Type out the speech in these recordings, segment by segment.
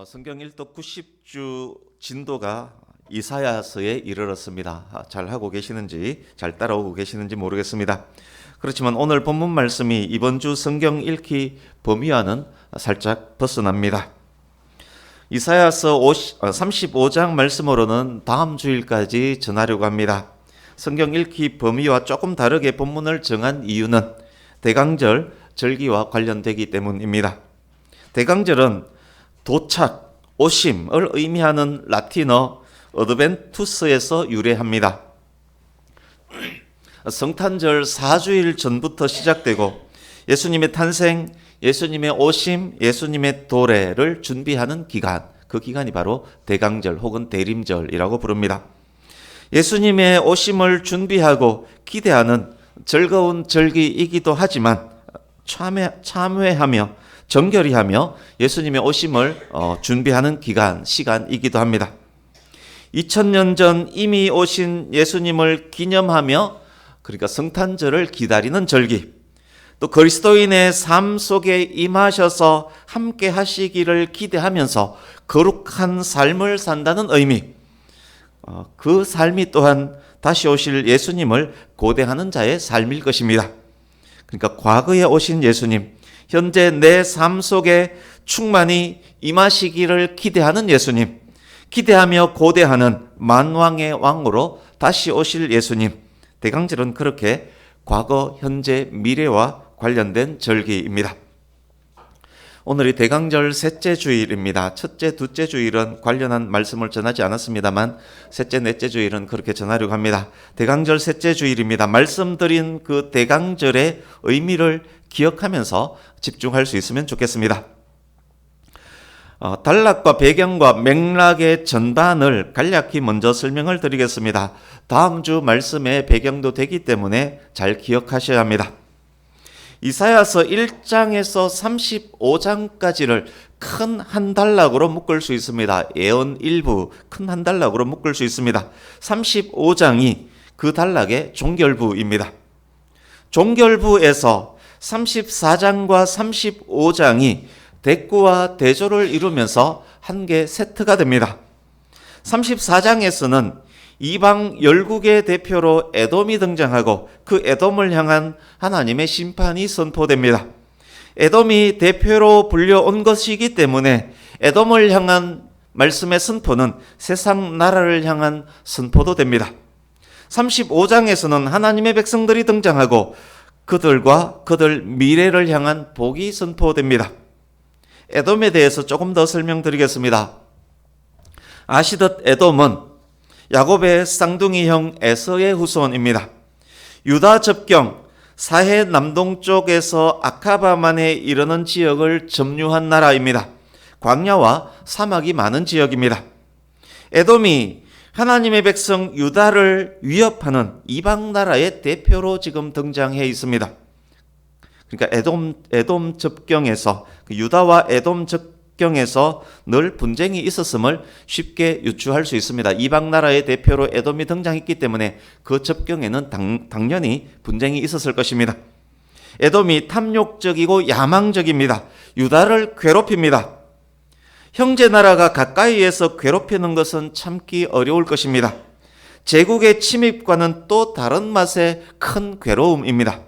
어, 성경 일독 90주 진도가 이사야서에 이르렀습니다. 아, 잘 하고 계시는지 잘 따라오고 계시는지 모르겠습니다. 그렇지만 오늘 본문 말씀이 이번 주 성경 읽기 범위와는 살짝 벗어납니다. 이사야서 50, 어, 35장 말씀으로는 다음 주일까지 전하려고 합니다. 성경 읽기 범위와 조금 다르게 본문을 정한 이유는 대강절 절기와 관련되기 때문입니다. 대강절은 도착, 오심을 의미하는 라틴어 어드벤투스에서 유래합니다. 성탄절 4주일 전부터 시작되고 예수님의 탄생, 예수님의 오심, 예수님의 도래를 준비하는 기간, 그 기간이 바로 대강절 혹은 대림절이라고 부릅니다. 예수님의 오심을 준비하고 기대하는 즐거운 절기이기도 하지만 참회, 참회하며 정결히 하며 예수님의 오심을 어, 준비하는 기간, 시간이기도 합니다. 2000년 전 이미 오신 예수님을 기념하며 그러니까 성탄절을 기다리는 절기. 또 그리스도인의 삶 속에 임하셔서 함께 하시기를 기대하면서 거룩한 삶을 산다는 의미. 어, 그 삶이 또한 다시 오실 예수님을 고대하는 자의 삶일 것입니다. 그러니까 과거에 오신 예수님, 현재 내 삶 속에 충만히 임하시기를 기대하는 예수님, 기대하며 고대하는 만왕의 왕으로 다시 오실 예수님. 대강절은 그렇게 과거, 현재, 미래와 관련된 절기입니다. 오늘이 대강절 셋째 주일입니다. 첫째, 둘째 주일은 관련한 말씀을 전하지 않았습니다만 셋째, 넷째 주일은 그렇게 전하려고 합니다. 대강절 셋째 주일입니다. 말씀드린 그 대강절의 의미를 기억하면서 집중할 수 있으면 좋겠습니다. 어, 단락과 배경과 맥락의 전반을 간략히 먼저 설명을 드리겠습니다. 다음 주 말씀의 배경도 되기 때문에 잘 기억하셔야 합니다. 이사야서 1장에서 35장까지를 큰 한 단락으로 묶을 수 있습니다. 예언 일부 큰 한 단락으로 묶을 수 있습니다. 35장이 그 단락의 종결부입니다. 종결부에서 34장과 35장이 대꾸와 대조를 이루면서 한 개 세트가 됩니다. 34장에서는 이방 열국의 대표로 에돔이 등장하고 그 에돔을 향한 하나님의 심판이 선포됩니다. 에돔이 대표로 불려온 것이기 때문에 에돔을 향한 말씀의 선포는 세상 나라를 향한 선포도 됩니다. 35장에서는 하나님의 백성들이 등장하고 그들과 그들 미래를 향한 복이 선포됩니다. 에돔에 대해서 조금 더 설명드리겠습니다. 아시듯 에돔은 야곱의 쌍둥이 형 에서의 후손입니다. 유다 접경 사해 남동쪽에서 아카바만에 이르는 지역을 점유한 나라입니다. 광야와 사막이 많은 지역입니다. 에돔이 하나님의 백성 유다를 위협하는 이방 나라의 대표로 지금 등장해 있습니다. 그러니까 에돔 에돔 접경에서 그 유다와 에돔 접경에서 늘 분쟁이 있었음을 쉽게 유추할 수 있습니다. 이방 나라의 대표로 에돔이 등장했기 때문에 그 접경에는 당, 당연히 분쟁이 있었을 것입니다. 에돔이 탐욕적이고 야망적입니다. 유다를 괴롭힙니다. 형제 나라가 가까이에서 괴롭히는 것은 참기 어려울 것입니다. 제국의 침입과는 또 다른 맛의 큰 괴로움입니다.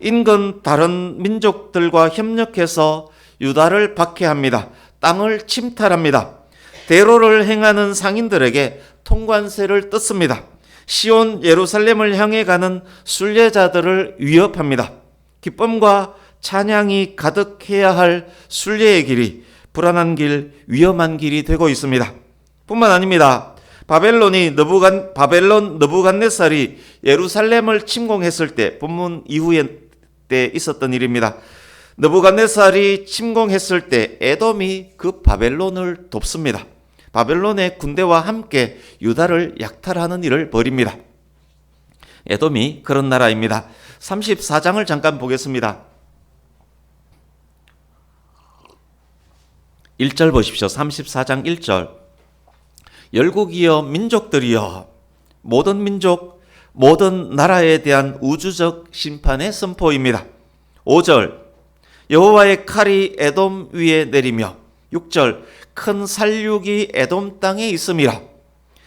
인근 다른 민족들과 협력해서 유다를 박해합니다. 땅을 침탈합니다. 대로를 행하는 상인들에게 통관세를 뜯습니다. 시온 예루살렘을 향해 가는 순례자들을 위협합니다. 기쁨과 찬양이 가득해야 할 순례의 길이 불안한 길, 위험한 길이 되고 있습니다. 뿐만 아닙니다. 바벨론이 너부간 바벨론 너부갓네살이 예루살렘을 침공했을 때 본문 이후에 때 있었던 일입니다. 너부갓네살이 침공했을 때 에돔이 그 바벨론을 돕습니다. 바벨론의 군대와 함께 유다를 약탈하는 일을 벌입니다. 에돔이 그런 나라입니다. 34장을 잠깐 보겠습니다. 1절 보십시오. 34장 1절. 열국이여 민족들이여 모든 민족 모든 나라에 대한 우주적 심판의 선포입니다. 5절 여호와의 칼이 에돔 위에 내리며 6절 큰 살육이 에돔 땅에 있음이라.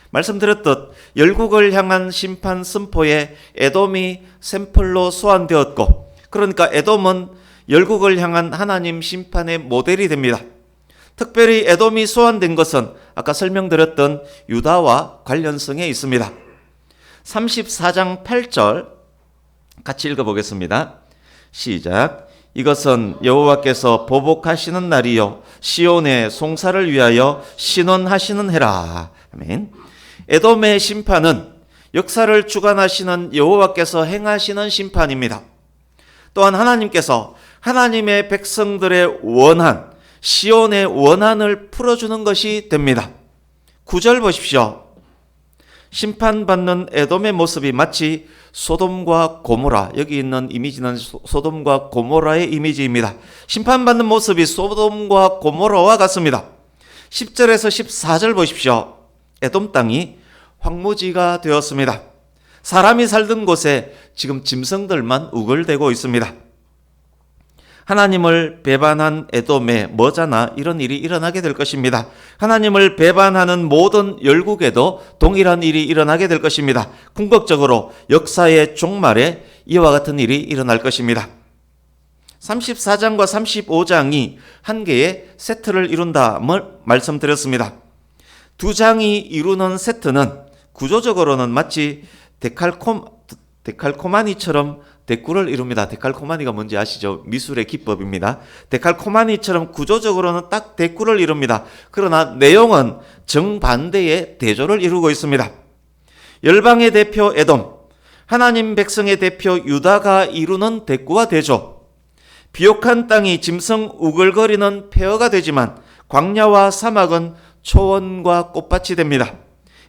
말씀드렸듯 열국을 향한 심판 선포에 에돔이 샘플로 소환되었고 그러니까 에돔은 열국을 향한 하나님 심판의 모델이 됩니다. 특별히 에돔이 소환된 것은 아까 설명드렸던 유다와 관련성에 있습니다. 34장 8절 같이 읽어보겠습니다. 시작. 이것은 여호와께서 보복하시는 날이요 시온의 송사를 위하여 신원하시는 해라. 아멘. 에돔의 심판은 역사를 주관하시는 여호와께서 행하시는 심판입니다. 또한 하나님께서 하나님의 백성들의 원한, 시온의 원한을 풀어주는 것이 됩니다. 9절 보십시오. 심판받는 에돔의 모습이 마치 소돔과 고모라 여기 있는 이미지는 소돔과 고모라의 이미지입니다. 심판받는 모습이 소돔과 고모라와 같습니다. 10절에서 14절 보십시오. 에돔 땅이 황무지가 되었습니다. 사람이 살던 곳에 지금 짐승들만 우글대고 있습니다. 하나님을 배반한 에돔에 머자나 이런 일이 일어나게 될 것입니다. 하나님을 배반하는 모든 열국에도 동일한 일이 일어나게 될 것입니다. 궁극적으로 역사의 종말에 이와 같은 일이 일어날 것입니다. 34장과 35장이 한 개의 세트를 이룬다을 말씀드렸습니다. 두 장이 이루는 세트는 구조적으로는 마치 데칼콤, 데칼코마니처럼 대꾸를 이룹니다. 데칼코마니가 뭔지 아시죠? 미술의 기법입니다. 데칼코마니처럼 구조적으로는 딱 대꾸를 이룹니다. 그러나 내용은 정반대의 대조를 이루고 있습니다. 열방의 대표 에돔, 하나님 백성의 대표 유다가 이루는 대꾸와 대조. 비옥한 땅이 짐승 우글거리는 폐허가 되지만 광야와 사막은 초원과 꽃밭이 됩니다.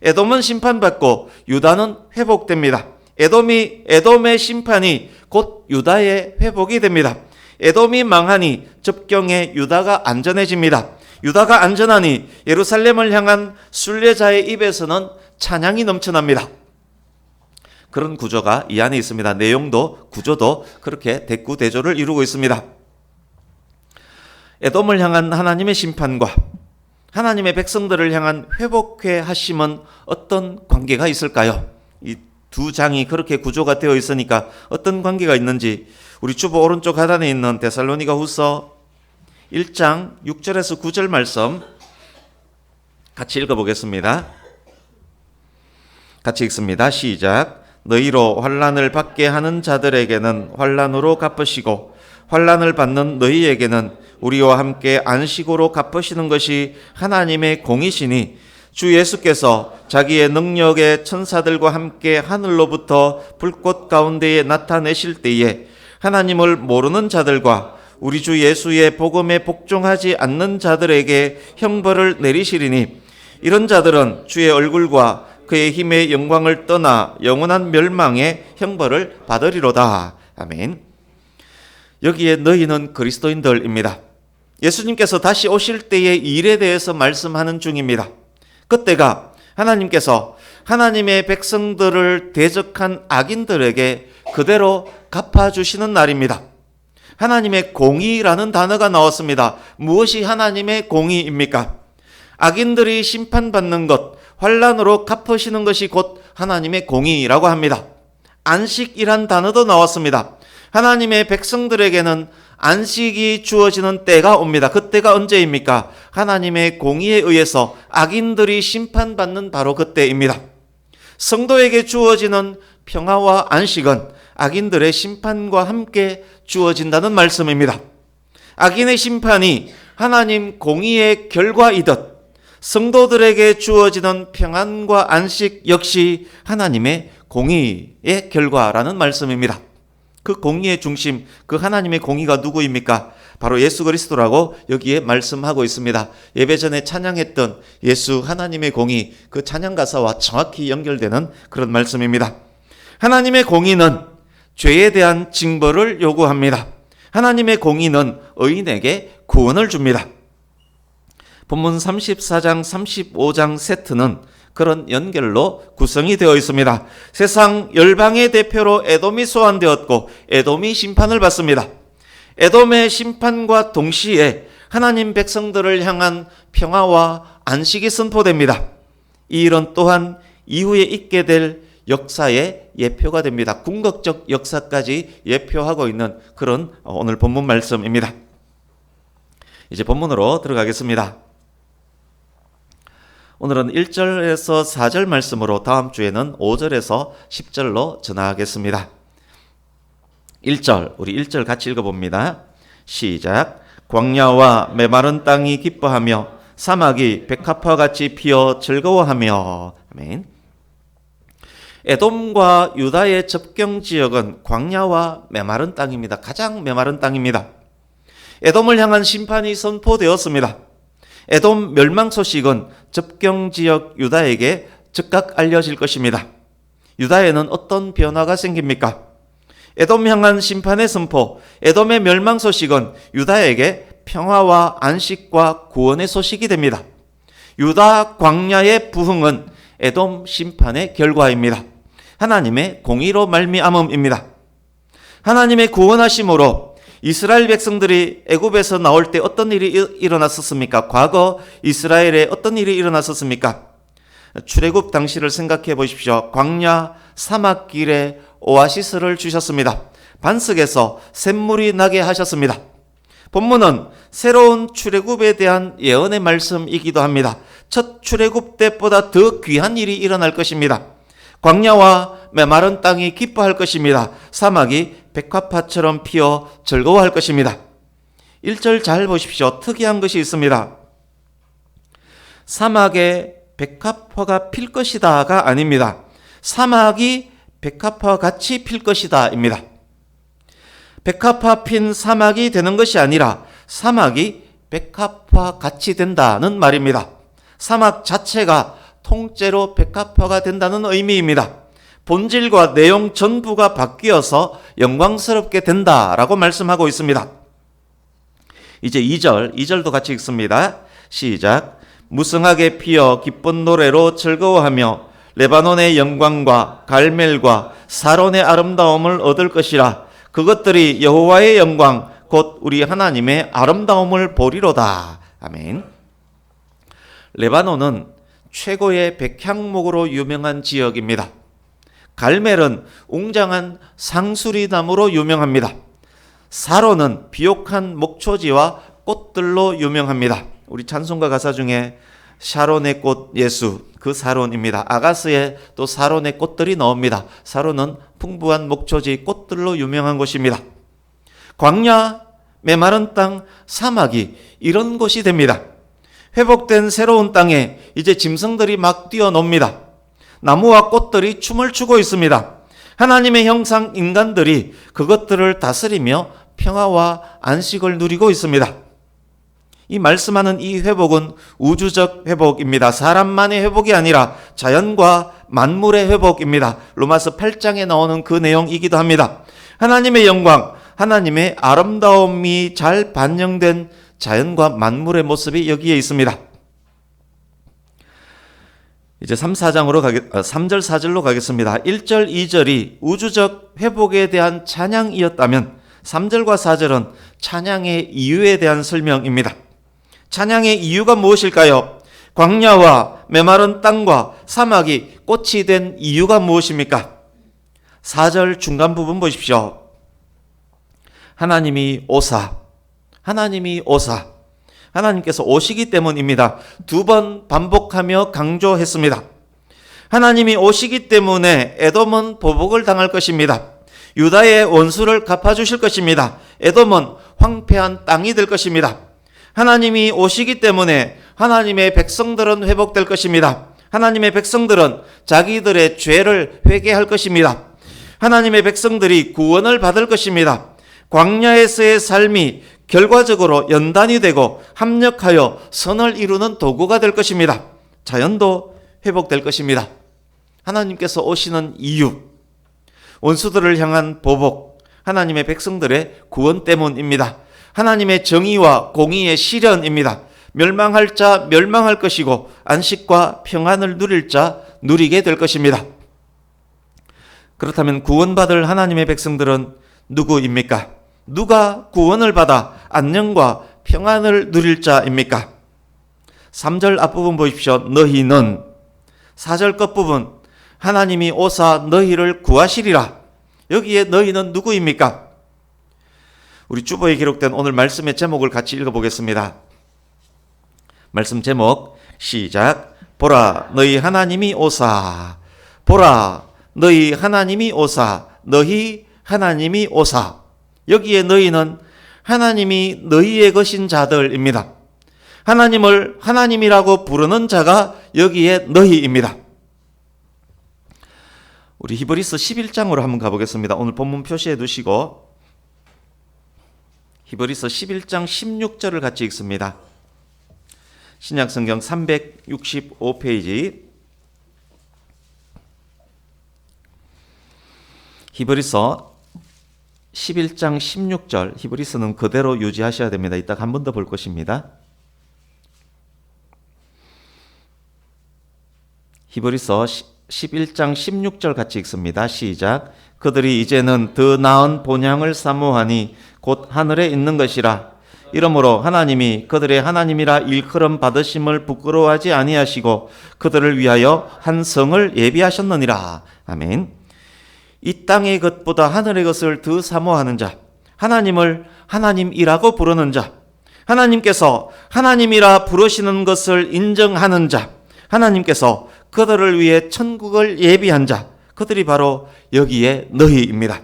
에돔은 심판받고 유다는 회복됩니다. 에돔이 에돔의 심판이 곧 유다의 회복이 됩니다. 에돔이 망하니 접경에 유다가 안전해집니다. 유다가 안전하니 예루살렘을 향한 순례자의 입에서는 찬양이 넘쳐납니다. 그런 구조가 이 안에 있습니다. 내용도 구조도 그렇게 대꾸대조를 이루고 있습니다. 에돔을 향한 하나님의 심판과 하나님의 백성들을 향한 회복회 하심은 어떤 관계가 있을까요? 이 두 장이 그렇게 구조가 되어 있으니까 어떤 관계가 있는지 우리 주보 오른쪽 하단에 있는 데살로니가 후서 1장 6절에서 9절 말씀 같이 읽어보겠습니다. 같이 읽습니다. 시작. 너희로 환란을 받게 하는 자들에게는 환란으로 갚으시고 환란을 받는 너희에게는 우리와 함께 안식으로 갚으시는 것이 하나님의 공이시니 주 예수께서 자기의 능력의 천사들과 함께 하늘로부터 불꽃 가운데에 나타내실 때에 하나님을 모르는 자들과 우리 주 예수의 복음에 복종하지 않는 자들에게 형벌을 내리시리니 이런 자들은 주의 얼굴과 그의 힘의 영광을 떠나 영원한 멸망의 형벌을 받으리로다. 아멘. 여기에 너희는 그리스도인들입니다. 예수님께서 다시 오실 때의 일에 대해서 말씀하는 중입니다. 그때가 하나님께서 하나님의 백성들을 대적한 악인들에게 그대로 갚아주시는 날입니다. 하나님의 공의라는 단어가 나왔습니다. 무엇이 하나님의 공의입니까? 악인들이 심판받는 것, 환란으로 갚으시는 것이 곧 하나님의 공의라고 합니다. 안식이란 단어도 나왔습니다. 하나님의 백성들에게는 안식이 주어지는 때가 옵니다. 그때가 언제입니까? 하나님의 공의에 의해서 악인들이 심판받는 바로 그때입니다. 성도에게 주어지는 평화와 안식은 악인들의 심판과 함께 주어진다는 말씀입니다. 악인의 심판이 하나님 공의의 결과이듯 성도들에게 주어지는 평안과 안식 역시 하나님의 공의의 결과라는 말씀입니다. 그 공의의 중심, 그 하나님의 공의가 누구입니까? 바로 예수 그리스도라고 여기에 말씀하고 있습니다. 예배 전에 찬양했던 예수 하나님의 공의, 그 찬양 가사와 정확히 연결되는 그런 말씀입니다. 하나님의 공의는 죄에 대한 징벌을 요구합니다. 하나님의 공의는 의인에게 구원을 줍니다. 본문 34장, 35장 세트는 그런 연결로 구성이 되어 있습니다. 세상 열방의 대표로 에돔이 소환되었고 에돔이 심판을 받습니다. 에돔의 심판과 동시에 하나님 백성들을 향한 평화와 안식이 선포됩니다. 이 일은 또한 이후에 있게 될 역사의 예표가 됩니다. 궁극적 역사까지 예표하고 있는 그런 오늘 본문 말씀입니다. 이제 본문으로 들어가겠습니다. 오늘은 1절에서 4절 말씀으로 다음 주에는 5절에서 10절로 전하겠습니다. 1절, 우리 1절 같이 읽어봅니다. 시작. 광야와 메마른 땅이 기뻐하며 사막이 백합화 같이 피어 즐거워하며 아멘. 에돔과 유다의 접경 지역은 광야와 메마른 땅입니다. 가장 메마른 땅입니다. 에돔을 향한 심판이 선포되었습니다. 에돔 멸망 소식은 접경 지역 유다에게 즉각 알려질 것입니다. 유다에는 어떤 변화가 생깁니까? 에돔 향한 심판의 선포, 에돔의 멸망 소식은 유다에게 평화와 안식과 구원의 소식이 됩니다. 유다 광야의 부흥은 에돔 심판의 결과입니다. 하나님의 공의로 말미암음입니다. 하나님의 구원하심으로 이스라엘 백성들이 애굽에서 나올 때 어떤 일이 일어났었습니까? 과거 이스라엘에 어떤 일이 일어났었습니까? 출애굽 당시를 생각해 보십시오. 광야 사막길에 오아시스를 주셨습니다. 반석에서 샘물이 나게 하셨습니다. 본문은 새로운 출애굽에 대한 예언의 말씀이기도 합니다. 첫 출애굽 때보다 더 귀한 일이 일어날 것입니다. 광야와 메마른 땅이 기뻐할 것입니다. 사막이 백화파처럼 피어 즐거워할 것입니다. 1절 잘 보십시오. 특이한 것이 있습니다. 사막에 백합화가 필 것이다가 아닙니다. 사막이 백합화 같이 필 것이다입니다. 백합화 핀 사막이 되는 것이 아니라 사막이 백합화 같이 된다는 말입니다. 사막 자체가 통째로 백합화가 된다는 의미입니다. 본질과 내용 전부가 바뀌어서 영광스럽게 된다라고 말씀하고 있습니다. 이제 2절, 2절도 같이 읽습니다. 시작. 무성하게 피어 기쁜 노래로 즐거워하며 레바논의 영광과 갈멜과 사론의 아름다움을 얻을 것이라 그것들이 여호와의 영광 곧 우리 하나님의 아름다움을 보리로다. 아멘. 레바논은 최고의 백향목으로 유명한 지역입니다. 갈멜은 웅장한 상수리 나무로 유명합니다. 사로는 비옥한 목초지와 꽃들로 유명합니다. 우리 찬송가 가사 중에 샤론의 꽃 예수 그 사론입니다. 아가스에 또 사론의 꽃들이 나옵니다. 사론은 풍부한 목초지 꽃들로 유명한 곳입니다. 광야, 메마른 땅, 사막이 이런 곳이 됩니다. 회복된 새로운 땅에 이제 짐승들이 막 뛰어놉니다. 나무와 꽃들이 춤을 추고 있습니다. 하나님의 형상 인간들이 그것들을 다스리며 평화와 안식을 누리고 있습니다. 이 말씀하는 이 회복은 우주적 회복입니다. 사람만의 회복이 아니라 자연과 만물의 회복입니다. 로마서 8장에 나오는 그 내용이기도 합니다. 하나님의 영광, 하나님의 아름다움이 잘 반영된 자연과 만물의 모습이 여기에 있습니다. 이제 3, 4장으로 가겠, 3절, 아, 4절로 가겠습니다. 1절, 2절이 우주적 회복에 대한 찬양이었다면 3절과 4절은 찬양의 이유에 대한 설명입니다. 찬양의 이유가 무엇일까요? 광야와 메마른 땅과 사막이 꽃이 된 이유가 무엇입니까? 4절 중간 부분 보십시오. 하나님이 오사, 하나님이 오사, 하나님께서 오시기 때문입니다. 두 번 반복하며 강조했습니다. 하나님이 오시기 때문에 에돔은 보복을 당할 것입니다. 유다의 원수를 갚아주실 것입니다. 에돔은 황폐한 땅이 될 것입니다. 하나님이 오시기 때문에 하나님의 백성들은 회복될 것입니다. 하나님의 백성들은 자기들의 죄를 회개할 것입니다. 하나님의 백성들이 구원을 받을 것입니다. 광야에서의 삶이 결과적으로 연단이 되고 합력하여 선을 이루는 도구가 될 것입니다. 자연도 회복될 것입니다. 하나님께서 오시는 이유, 원수들을 향한 보복, 하나님의 백성들의 구원 때문입니다. 하나님의 정의와 공의의 실현입니다. 멸망할 자 멸망할 것이고 안식과 평안을 누릴 자 누리게 될 것입니다. 그렇다면 구원받을 하나님의 백성들은 누구입니까? 누가 구원을 받아 안녕과 평안을 누릴 자입니까? 3절 앞부분 보십시오. 너희는 4절 끝부분 하나님이 오사 너희를 구하시리라. 여기에 너희는 누구입니까? 우리 주보에 기록된 오늘 말씀의 제목을 같이 읽어보겠습니다. 말씀 제목 시작. 보라 너희 하나님이 오사. 보라 너희 하나님이 오사. 너희 하나님이 오사. 여기에 너희는 하나님이 너희의 것인 자들입니다. 하나님을 하나님이라고 부르는 자가 여기에 너희입니다. 우리 히브리서 11장으로 한번 가보겠습니다. 오늘 본문 표시해 두시고 히브리서 11장 16절을 같이 읽습니다. 신약 성경 365페이지 히브리서 11장 16절 히브리서는 그대로 유지하셔야 됩니다. 이따 한 번 더 볼 것입니다. 히브리서 11장 16절 같이 읽습니다. 시작. 그들이 이제는 더 나은 본향을 사모하니 곧 하늘에 있는 것이라. 이러므로 하나님이 그들의 하나님이라 일컬음 받으심을 부끄러워하지 아니하시고 그들을 위하여 한 성을 예비하셨느니라. 아멘. 이 땅의 것보다 하늘의 것을 더 사모하는 자, 하나님을 하나님이라고 부르는 자, 하나님께서 하나님이라 부르시는 것을 인정하는 자, 하나님께서 그들을 위해 천국을 예비한 자, 그들이 바로 여기에 너희입니다.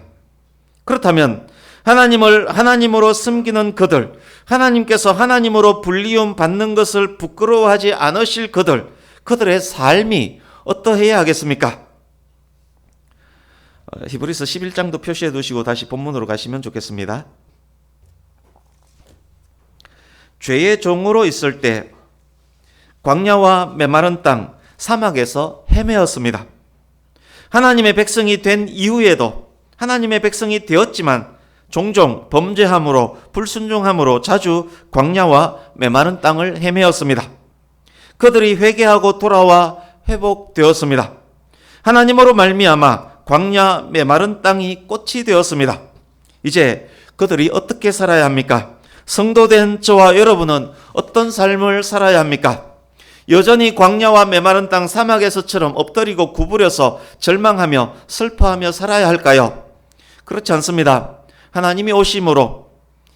그렇다면 하나님을 하나님으로 섬기는 그들, 하나님께서 하나님으로 불리움 받는 것을 부끄러워하지 않으실 그들, 그들의 삶이 어떠해야 하겠습니까? 어, 히브리서 11장도 표시해 두시고 다시 본문으로 가시면 좋겠습니다. 죄의 종으로 있을 때 광야와 메마른 땅 사막에서 헤매었습니다. 하나님의 백성이 된 이후에도 하나님의 백성이 되었지만 종종 범죄함으로 불순종함으로 자주 광야와 메마른 땅을 헤매었습니다. 그들이 회개하고 돌아와 회복되었습니다. 하나님으로 말미암아 광야 메마른 땅이 꽃이 되었습니다. 이제 그들이 어떻게 살아야 합니까? 성도된 저와 여러분은 어떤 삶을 살아야 합니까? 여전히 광야와 메마른 땅 사막에서처럼 엎드리고 구부려서 절망하며 슬퍼하며 살아야 할까요? 그렇지 않습니다. 하나님이 오심으로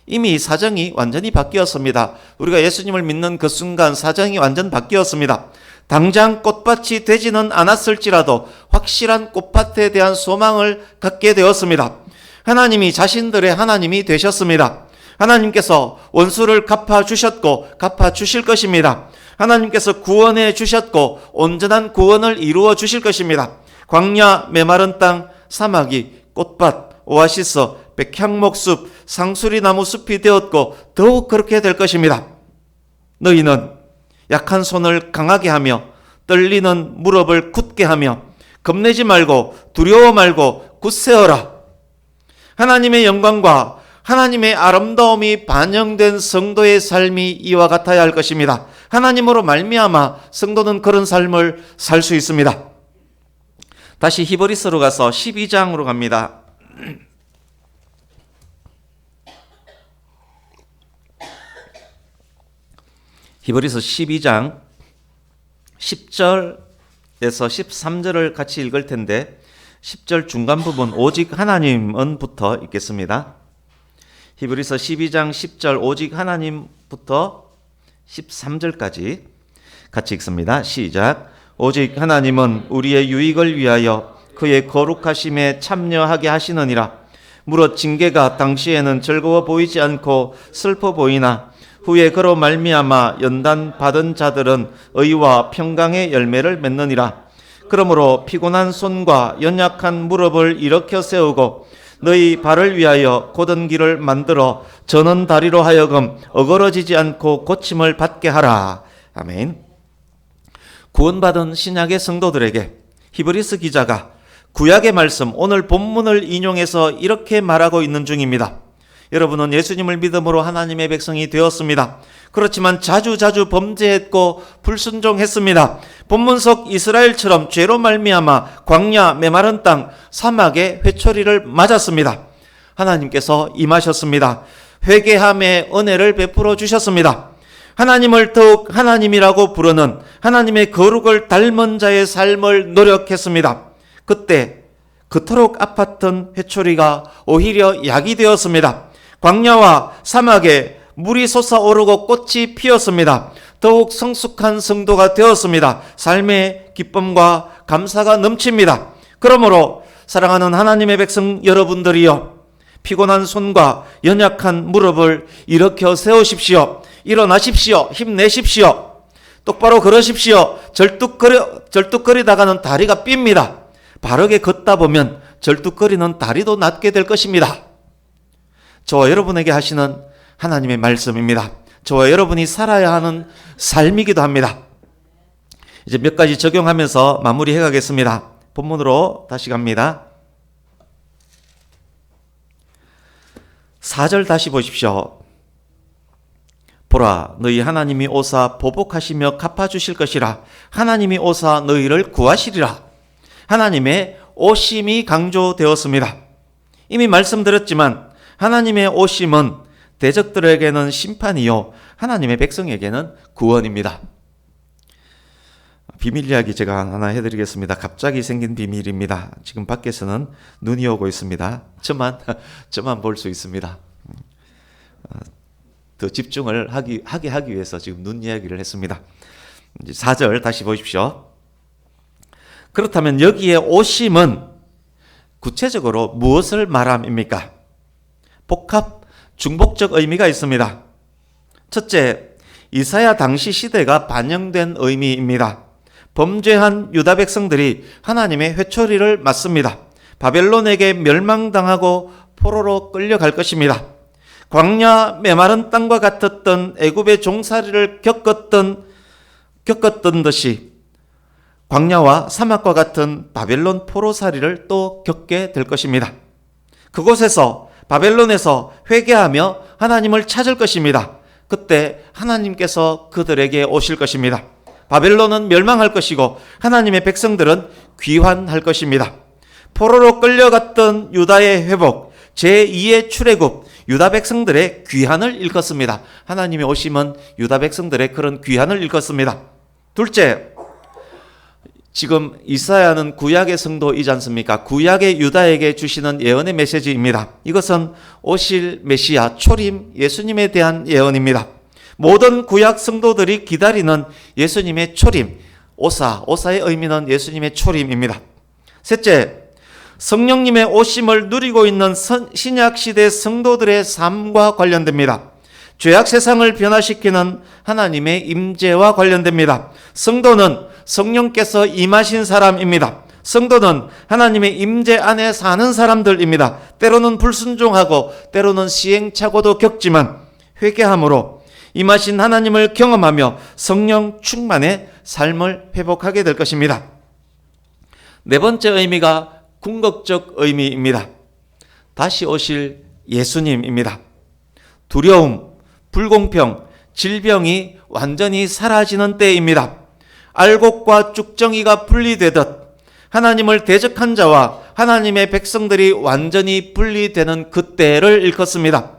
이미 사정이 완전히 바뀌었습니다. 우리가 예수님을 믿는 그 순간 사정이 완전 바뀌었습니다. 당장 꽃밭이 되지는 않았을지라도 확실한 꽃밭에 대한 소망을 갖게 되었습니다. 하나님이 자신들의 하나님이 되셨습니다. 하나님께서 원수를 갚아 주셨고 갚아 주실 것입니다. 하나님께서 구원해 주셨고 온전한 구원을 이루어 주실 것입니다. 광야 메마른 땅 사막이 꽃밭 오아시스 백향목숲 상수리나무 숲이 되었고 더욱 그렇게 될 것입니다. 너희는 약한 손을 강하게 하며 떨리는 무릎을 굳게 하며 겁내지 말고 두려워 말고 굳세어라. 하나님의 영광과 하나님의 아름다움이 반영된 성도의 삶이 이와 같아야 할 것입니다. 하나님으로 말미암아 성도는 그런 삶을 살 수 있습니다. 다시 히브리서로 가서 12장으로 갑니다. 히브리서 12장 10절에서 13절을 같이 읽을 텐데 10절 중간 부분 오직 하나님은부터 읽겠습니다. 히브리서 12장 10절 오직 하나님부터 13절까지 같이 읽습니다. 시작. 오직 하나님은 우리의 유익을 위하여 그의 거룩하심에 참여하게 하시느니라. 무릇 징계가 당시에는 즐거워 보이지 않고 슬퍼 보이나 후에 그로 말미암아 연단 받은 자들은 의와 평강의 열매를 맺느니라. 그러므로 피곤한 손과 연약한 무릎을 일으켜 세우고 너희 발을 위하여 곧은 길을 만들어 저는 다리로 하여금 어그러지지 않고 고침을 받게 하라. 아멘. 구원받은 신약의 성도들에게 히브리스 기자가 구약의 말씀 오늘 본문을 인용해서 이렇게 말하고 있는 중입니다. 여러분은 예수님을 믿음으로 하나님의 백성이 되었습니다. 그렇지만 자주 자주 범죄했고 불순종했습니다. 본문 속 이스라엘처럼 죄로 말미암아 광야 메마른 땅 사막의 회초리를 맞았습니다. 하나님께서 임하셨습니다. 회개함의 은혜를 베풀어 주셨습니다. 하나님을 더욱 하나님이라고 부르는 하나님의 거룩을 닮은 자의 삶을 노력했습니다. 그때 그토록 아팠던 회초리가 오히려 약이 되었습니다. 광야와 사막에 물이 솟아오르고 꽃이 피었습니다. 더욱 성숙한 성도가 되었습니다. 삶의 기쁨과 감사가 넘칩니다. 그러므로 사랑하는 하나님의 백성 여러분들이여 피곤한 손과 연약한 무릎을 일으켜 세우십시오. 일어나십시오. 힘내십시오. 똑바로 걸으십시오. 절뚝거려, 절뚝거리다가는 다리가 삔니다. 바르게 걷다 보면 절뚝거리는 다리도 낫게 될 것입니다. 저와 여러분에게 하시는 하나님의 말씀입니다. 저와 여러분이 살아야 하는 삶이기도 합니다. 이제 몇 가지 적용하면서 마무리해 가겠습니다. 본문으로 다시 갑니다. 4절 다시 보십시오. 보라 너희 하나님이 오사 보복하시며 갚아 주실 것이라 하나님이 오사 너희를 구하시리라. 하나님의 오심이 강조되었습니다. 이미 말씀드렸지만 하나님의 오심은 대적들에게는 심판이요 하나님의 백성에게는 구원입니다. 비밀 이야기 제가 하나 해드리겠습니다. 갑자기 생긴 비밀입니다. 지금 밖에서는 눈이 오고 있습니다. 저만 저만 볼 수 있습니다. 어, 더 집중을 하기 하게 하기 위해서 지금 눈 이야기를 했습니다. 이제 4절 다시 보십시오. 그렇다면 여기에 오심은 구체적으로 무엇을 말함입니까? 복합 중복적 의미가 있습니다. 첫째, 이사야 당시 시대가 반영된 의미입니다. 범죄한 유다 백성들이 하나님의 회초리를 맞습니다. 바벨론에게 멸망당하고 포로로 끌려갈 것입니다. 광야 메마른 땅과 같았던 애굽의 종살이를 겪었던 겪었던 듯이 광야와 사막과 같은 바벨론 포로살이를 또 겪게 될 것입니다. 그곳에서 바벨론에서 회개하며 하나님을 찾을 것입니다. 그때 하나님께서 그들에게 오실 것입니다. 바벨론은 멸망할 것이고 하나님의 백성들은 귀환할 것입니다. 포로로 끌려갔던 유다의 회복, 제2의 출애굽, 유다 백성들의 귀환을 일컫습니다. 하나님의 오심은 유다 백성들의 그런 귀환을 일컫습니다. 둘째, 지금 이사야는 구약의 성도이지 않습니까? 구약의 유다에게 주시는 예언의 메시지입니다. 이것은 오실 메시아 초림 예수님에 대한 예언입니다. 모든 구약 성도들이 기다리는 예수님의 초림, 오사, 오사의 의미는 예수님의 초림입니다. 셋째, 성령님의 오심을 누리고 있는 신약 시대 성도들의 삶과 관련됩니다. 죄악 세상을 변화시키는 하나님의 임재와 관련됩니다. 성도는 성령께서 임하신 사람입니다. 성도는 하나님의 임재 안에 사는 사람들입니다. 때로는 불순종하고 때로는 시행착오도 겪지만 회개함으로 임하신 하나님을 경험하며 성령 충만의 삶을 회복하게 될 것입니다. 네 번째 의미가 궁극적 의미입니다. 다시 오실 예수님입니다. 두려움, 불공평, 질병이 완전히 사라지는 때입니다. 알곡과 쭉정이가 분리되듯 하나님을 대적한 자와 하나님의 백성들이 완전히 분리되는 그때를 일컫습니다.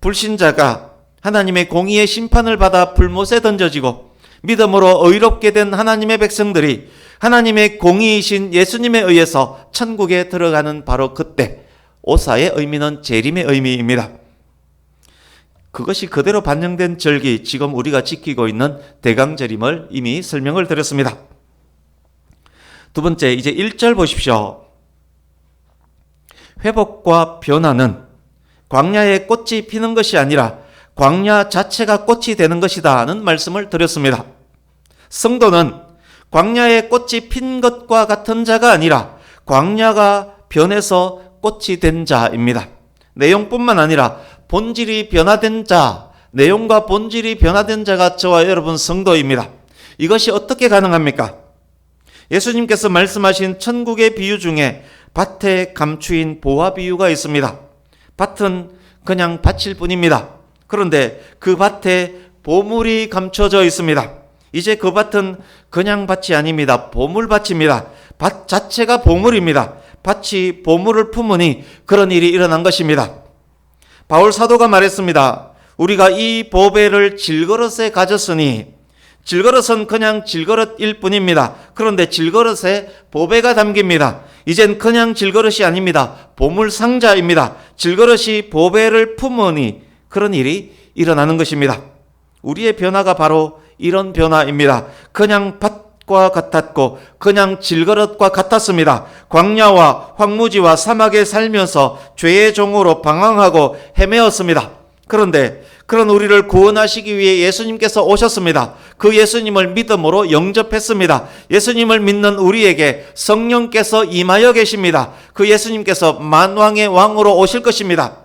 불신자가 하나님의 공의의 심판을 받아 불못에 던져지고 믿음으로 의롭게 된 하나님의 백성들이 하나님의 공의이신 예수님에 의해서 천국에 들어가는 바로 그때 오사의 의미는 재림의 의미입니다. 그것이 그대로 반영된 절기, 지금 우리가 지키고 있는 대강절임을 이미 설명을 드렸습니다. 두 번째, 이제 1절 보십시오. 회복과 변화는 광야의 꽃이 피는 것이 아니라 광야 자체가 꽃이 되는 것이다는 말씀을 드렸습니다. 성도는 광야의 꽃이 핀 것과 같은 자가 아니라 광야가 변해서 꽃이 된 자입니다. 내용뿐만 아니라 본질이 변화된 자, 내용과 본질이 변화된 자가 저와 여러분 성도입니다. 이것이 어떻게 가능합니까? 예수님께서 말씀하신 천국의 비유 중에 밭에 감추인 보화 비유가 있습니다. 밭은 그냥 밭일 뿐입니다. 그런데 그 밭에 보물이 감춰져 있습니다. 이제 그 밭은 그냥 밭이 아닙니다. 보물밭입니다. 밭 자체가 보물입니다. 밭이 보물을 품으니 그런 일이 일어난 것입니다. 바울 사도가 말했습니다. 우리가 이 보배를 질그릇에 가졌으니 질그릇은 그냥 질그릇일 뿐입니다. 그런데 질그릇에 보배가 담깁니다. 이젠 그냥 질그릇이 아닙니다. 보물 상자입니다. 질그릇이 보배를 품으니 그런 일이 일어나는 것입니다. 우리의 변화가 바로 이런 변화입니다. 그냥 밭 과 같았고 그냥 질그릇과 같았습니다. 광야와 황무지와 사막에 살면서 죄의 종으로 방황하고 헤매었습니다. 그런데 그런 우리를 구원하시기 위해 예수님께서 오셨습니다. 그 예수님을 믿음으로 영접했습니다. 예수님을 믿는 우리에게 성령께서 임하여 계십니다. 그 예수님께서 만왕의 왕으로 오실 것입니다.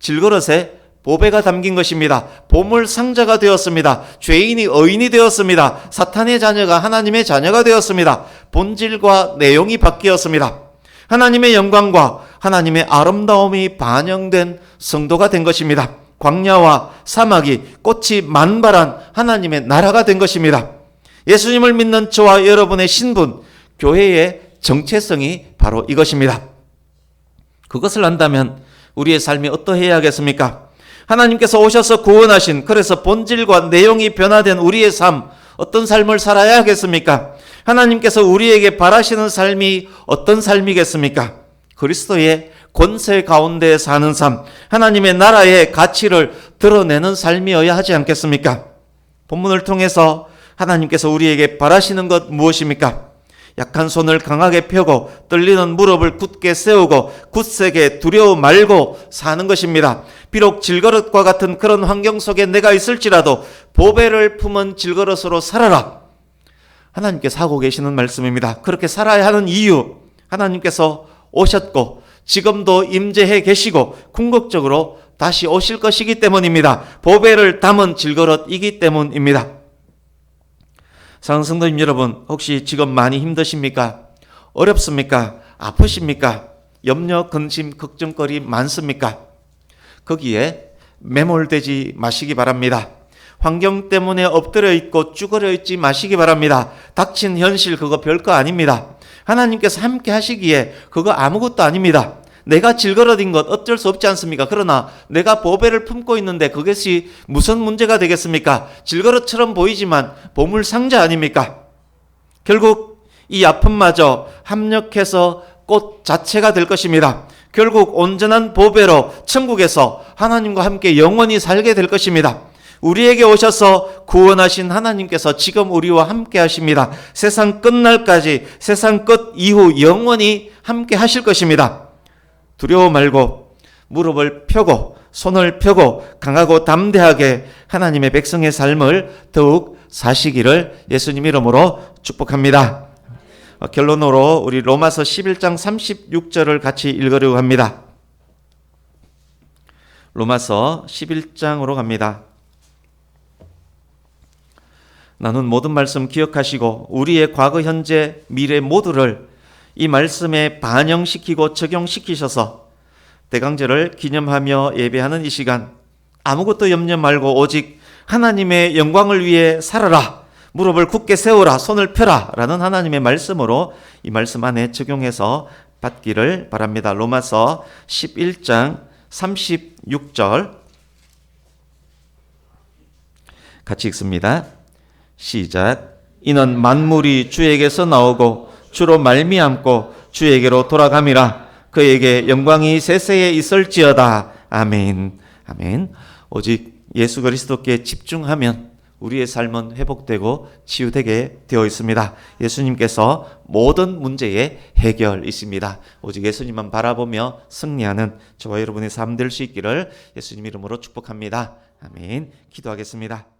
질그릇에 보배가 담긴 것입니다. 보물 상자가 되었습니다. 죄인이 의인이 되었습니다. 사탄의 자녀가 하나님의 자녀가 되었습니다. 본질과 내용이 바뀌었습니다. 하나님의 영광과 하나님의 아름다움이 반영된 성도가 된 것입니다. 광야와 사막이 꽃이 만발한 하나님의 나라가 된 것입니다. 예수님을 믿는 저와 여러분의 신분, 교회의 정체성이 바로 이것입니다. 그것을 안다면 우리의 삶이 어떠해야겠습니까? 하나님께서 오셔서 구원하신 그래서 본질과 내용이 변화된 우리의 삶 어떤 삶을 살아야 하겠습니까? 하나님께서 우리에게 바라시는 삶이 어떤 삶이겠습니까? 그리스도의 권세 가운데 사는 삶, 하나님의 나라의 가치를 드러내는 삶이어야 하지 않겠습니까? 본문을 통해서 하나님께서 우리에게 바라시는 것 무엇입니까? 약한 손을 강하게 펴고 떨리는 무릎을 굳게 세우고 굳세게 두려워 말고 사는 것입니다. 비록 질그릇과 같은 그런 환경 속에 내가 있을지라도 보배를 품은 질그릇으로 살아라. 하나님께서 하고 계시는 말씀입니다. 그렇게 살아야 하는 이유 하나님께서 오셨고 지금도 임재해 계시고 궁극적으로 다시 오실 것이기 때문입니다. 보배를 담은 질그릇이기 때문입니다. 성도님 여러분, 혹시 지금 많이 힘드십니까? 어렵습니까? 아프십니까? 염려, 근심, 걱정거리 많습니까? 거기에 매몰되지 마시기 바랍니다. 환경 때문에 엎드려 있고 쭈그려 있지 마시기 바랍니다. 닥친 현실 그거 별거 아닙니다. 하나님께서 함께 하시기에 그거 아무것도 아닙니다. 내가 질그릇인 것 어쩔 수 없지 않습니까? 그러나 내가 보배를 품고 있는데 그것이 무슨 문제가 되겠습니까? 질그릇처럼 보이지만 보물 상자 아닙니까? 결국 이 아픔마저 합력해서 꽃 자체가 될 것입니다. 결국 온전한 보배로 천국에서 하나님과 함께 영원히 살게 될 것입니다. 우리에게 오셔서 구원하신 하나님께서 지금 우리와 함께 하십니다. 세상 끝날까지 세상 끝 이후 영원히 함께 하실 것입니다. 두려워 말고 무릎을 펴고 손을 펴고 강하고 담대하게 하나님의 백성의 삶을 더욱 사시기를 예수님 이름으로 축복합니다. 어, 결론으로 우리 로마서 11장 36절을 같이 읽으려고 합니다. 로마서 11장으로 갑니다. 나눈 모든 말씀 기억하시고 우리의 과거, 현재, 미래 모두를 이 말씀에 반영시키고 적용시키셔서 대강절을 기념하며 예배하는 이 시간 아무것도 염려 말고 오직 하나님의 영광을 위해 살아라. 무릎을 굳게 세우라. 손을 펴라. 라는 하나님의 말씀으로 이 말씀 안에 적용해서 받기를 바랍니다. 로마서 11장 36절 같이 읽습니다. 시작. 이는 만물이 주에게서 나오고 주로 말미암고 주에게로 돌아감이라. 그에게 영광이 세세에 있을지어다. 아멘. 아멘. 오직 예수 그리스도께 집중하면 우리의 삶은 회복되고 치유되게 되어 있습니다. 예수님께서 모든 문제의 해결이십니다. 오직 예수님만 바라보며 승리하는 저와 여러분의 삶 될 수 있기를 예수님 이름으로 축복합니다. 아멘. 기도하겠습니다.